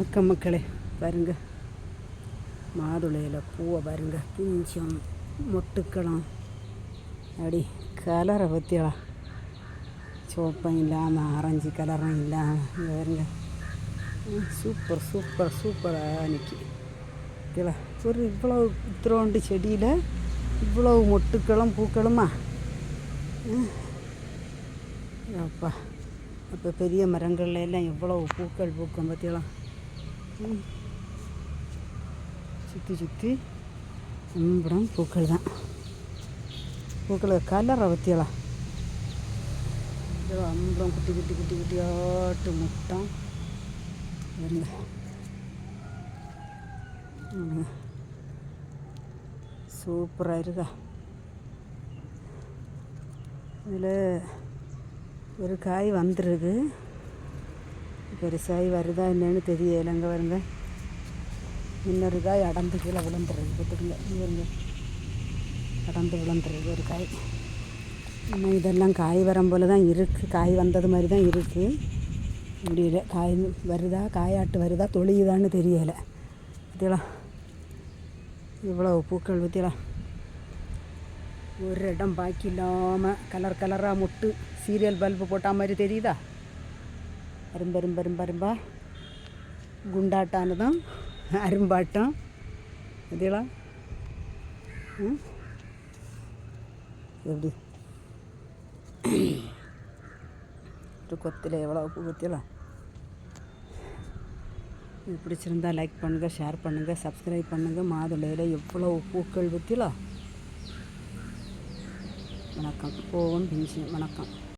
வணக்கம் மக்களே பாருங்க. மாதுளையில் பூவை பாருங்க. பிஞ்சம் மொட்டுக்களும். அப்படி கலரை பற்றியலாம் சிவப்பம் இல்லாமல் ஆரஞ்சு கலரும் இல்லாமல் இங்கே பாருங்க. சூப்பர் சூப்பர் சூப்பராக நிற்கி இதில் ஒரு இவ்வளோ இத்திரோண்டு செடியில் இவ்வளோ மொட்டுக்களும் பூக்களுமா? அப்பா அப்போ பெரிய மரங்கள்ல எல்லாம் எவ்வளோ பூக்கள் பூக்கம் பற்றியெல்லாம் சுற்றி சுற்றி அம்படம் பூக்கள் தான். பூக்கள் கலரை பற்றியலா அம்படம் குட்டி குட்டி குட்டி குட்டியாட்டு முட்டம். சூப்பராக இருக்கா? இதில் ஒரு காய் வந்துருக்கு. பெருசாகி வருதா என்னன்னு தெரியலைங்க வருங்க. இன்னொரு காய் அடந்து கீழே விழுந்துருக்கு பார்த்துக்குங்க இருங்க. அடந்து விழுந்துருக்கு ஒரு காய். இன்னும் இதெல்லாம் காய் வரம் போல தான் இருக்குது காய் வந்தது மாதிரி தான் இருக்குது முடியல. காய் வருதா? காயாட்டு வருதா? தொழியுதான்னு தெரியலை. பற்றியலாம் இவ்வளோ பூக்கள் பற்றியலாம் ஒரு இடம் பாக்கி இல்லாமல் கலர் கலராக முட்டு சீரியல் பல்பு போட்டால் மாதிரி தெரியுதா? அரும்பு அரும்பு அரும்பு அரும்பா. குண்டாட்டானதும் அரும்பாட்டம். இதெல்லாம் எப்படி? ஒரு கொத்தில் எவ்வளோ பூ கொத்தியலாம் இது பிடிச்சிருந்தா லைக் பண்ணுங்கள் ஷேர் பண்ணுங்கள் சப்ஸ்கிரைப் பண்ணுங்கள் மாதுளையில் எவ்வளோ பூக்கள் பற்றிலாம் வணக்கம். போவோம் பிஞ்சு வணக்கம்.